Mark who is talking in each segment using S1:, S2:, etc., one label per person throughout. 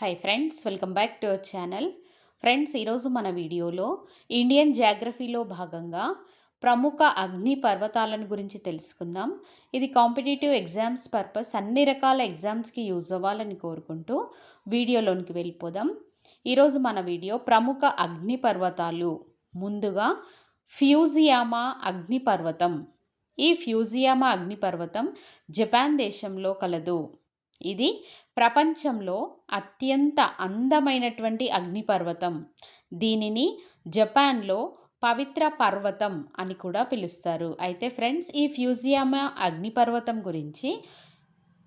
S1: Hi friends welcome back to our channel friends ఈరోజు మన వీడియోలో ఇండియన్ జాగ్రఫీలో భాగంగా ప్రముఖ అగ్ని పర్వతాలను గురించి తెలుసుకుందాం. ఇది కాంపిటేటివ్ ఎగ్జామ్స్ పర్పస్ అన్ని రకాల ఎగ్జామ్స్కి యూజ్ అవ్వాలని కోరుకుంటూ వీడియోలోనికి వెళ్ళిపోదాం. ఈరోజు మన వీడియో ప్రముఖ అగ్ని పర్వతాలు. ముందుగా ఫ్యూజియామా అగ్నిపర్వతం ఈ ఫ్యూజియామా అగ్నిపర్వతం జపాన్ దేశంలో కలదు. ఇది ప్రపంచంలో అత్యంత అందమైనటువంటి అగ్నిపర్వతం. దీనిని జపాన్లో పవిత్ర పర్వతం అని కూడా పిలుస్తారు. అయితే ఫ్రెండ్స్ ఈ ఫ్యూజియామా అగ్నిపర్వతం గురించి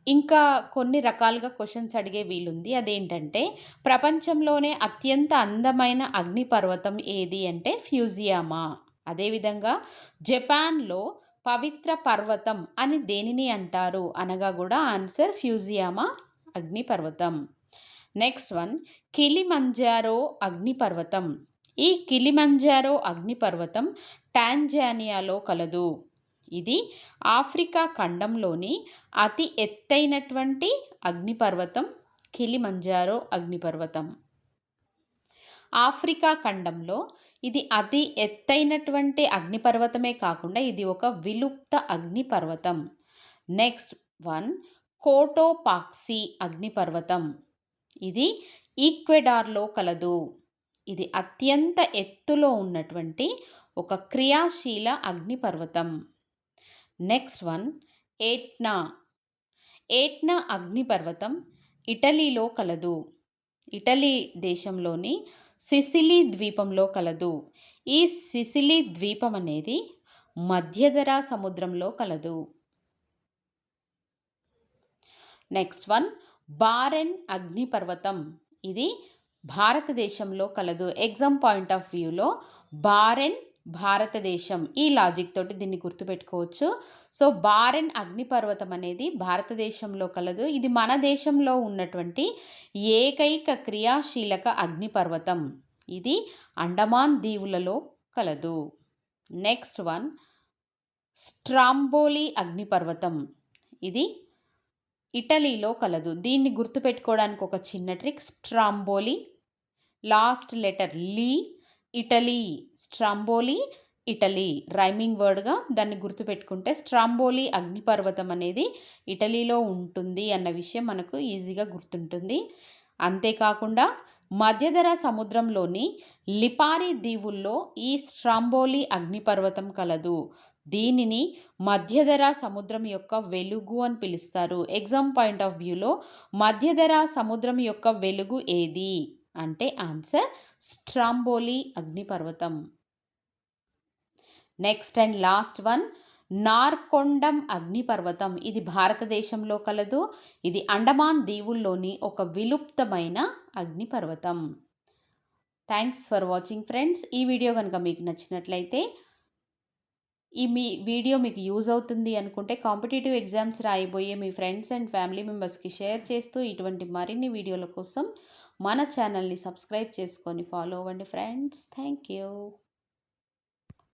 S1: ఇంకా కొన్ని రకాలుగా క్వశ్చన్స్ అడిగే వీలుంది. అదేంటంటే ప్రపంచంలోనే అత్యంత అందమైన అగ్నిపర్వతం ఏది అంటే ఫ్యూజియామా. అదేవిధంగా జపాన్లో పవిత్ర పర్వతం అని దేనిని అంటారు? అనగా కూడా ఆన్సర్ ఫ్యూజియామా అగ్నిపర్వతం నెక్స్ట్ వన్ కిలిమంజారో అగ్నిపర్వతం ఈ కిలిమంజారో అగ్నిపర్వతం టాంజానియాలో కలదు. ఇది ఆఫ్రికా ఖండంలోని అతి ఎత్తైనటువంటి అగ్నిపర్వతం కిలిమంజారో అగ్నిపర్వతం ఆఫ్రికా ఖండంలో ఇది అతి ఎత్తైనటువంటి అగ్నిపర్వతమే కాకుండా ఇది ఒక విలుప్త అగ్నిపర్వతం. నెక్స్ట్ వన్ కోటోపాక్సి అగ్నిపర్వతం. ఇది ఈక్వెడార్లో కలదు. ఇది అత్యంత ఎత్తులో ఉన్నటువంటి ఒక క్రియాశీల అగ్నిపర్వతం. Next one ఏట్నా. ఏట్నా అగ్నిపర్వతం ఇటలీలో కలదు. ఇటలీ దేశంలోని సిసిలీ ద్వీపంలో కలదు. ఈ సిసిలీ ద్వీపం అనేది మధ్యధరా సముద్రంలో కలదు. నెక్స్ట్ వన్ బారెన్ అగ్నిపర్వతం. ఇది భారతదేశంలో కలదు. ఎగ్జామ్ పాయింట్ ఆఫ్ వ్యూలో బారెన్ భారతదేశం ఈ లాజిక్ తోటి దీన్ని గుర్తుపెట్టుకోవచ్చు. సో బారెన్ అగ్నిపర్వతం అనేది భారతదేశంలో కలదు. ఇది మన దేశంలో ఉన్నటువంటి ఏకైక క్రియాశీలక అగ్నిపర్వతం. ఇది అండమాన్ దీవులలో కలదు. నెక్స్ట్ వన్ స్ట్రాంబోలి అగ్నిపర్వతం. ఇది ఇటలీలో కలదు. దీన్ని గుర్తుపెట్టుకోవడానికి ఒక చిన్న ట్రిక్ స్ట్రాంబోలి లాస్ట్ లెటర్ లీ ఇటలీ స్ట్రాంబోలి ఇటలీ రైమింగ్ వర్డ్గా దాన్ని గుర్తుపెట్టుకుంటే స్ట్రాంబోలి అగ్నిపర్వతం అనేది ఇటలీలో ఉంటుంది అన్న విషయం మనకు ఈజీగా గుర్తుంటుంది. అంతేకాకుండా మధ్యధర సముద్రంలోని లిపారి దీవుల్లో ఈ స్ట్రాంబోలి అగ్నిపర్వతం కలదు. దీనిని మధ్యధర సముద్రం యొక్క వెలుగు అని పిలుస్తారు. ఎగ్జామ్ పాయింట్ ఆఫ్ వ్యూలో మధ్యధర సముద్రం యొక్క వెలుగు ఏది? అంటే ఆన్సర్ స్ట్రాంబోలి అగ్నిపర్వతం. Next and last one Narcondam అగ్నిపర్వతం. ఇది భారతదేశంలో కలదు ఇది అండమాన్ దీవుల్లోని ఒక విలుప్తమైన అగ్నిపర్వతం. Thanks for watching friends. ఈ వీడియో కనుక మీకు నచ్చినట్లయితే ఈ మీ వీడియో మీకు యూజ్ అవుతుంది అనుకుంటే కాంపిటేటివ్ ఎగ్జామ్స్ రాయిపోయే మీ ఫ్రెండ్స్ అండ్ ఫ్యామిలీ మెంబర్స్కి షేర్ చేస్తూ ఇటువంటి మరిన్ని వీడియోల కోసం మన ఛానల్ని సబ్స్క్రైబ్ చేసుకొని ఫాలో అవ్వండి ఫ్రెండ్స్. Thank you.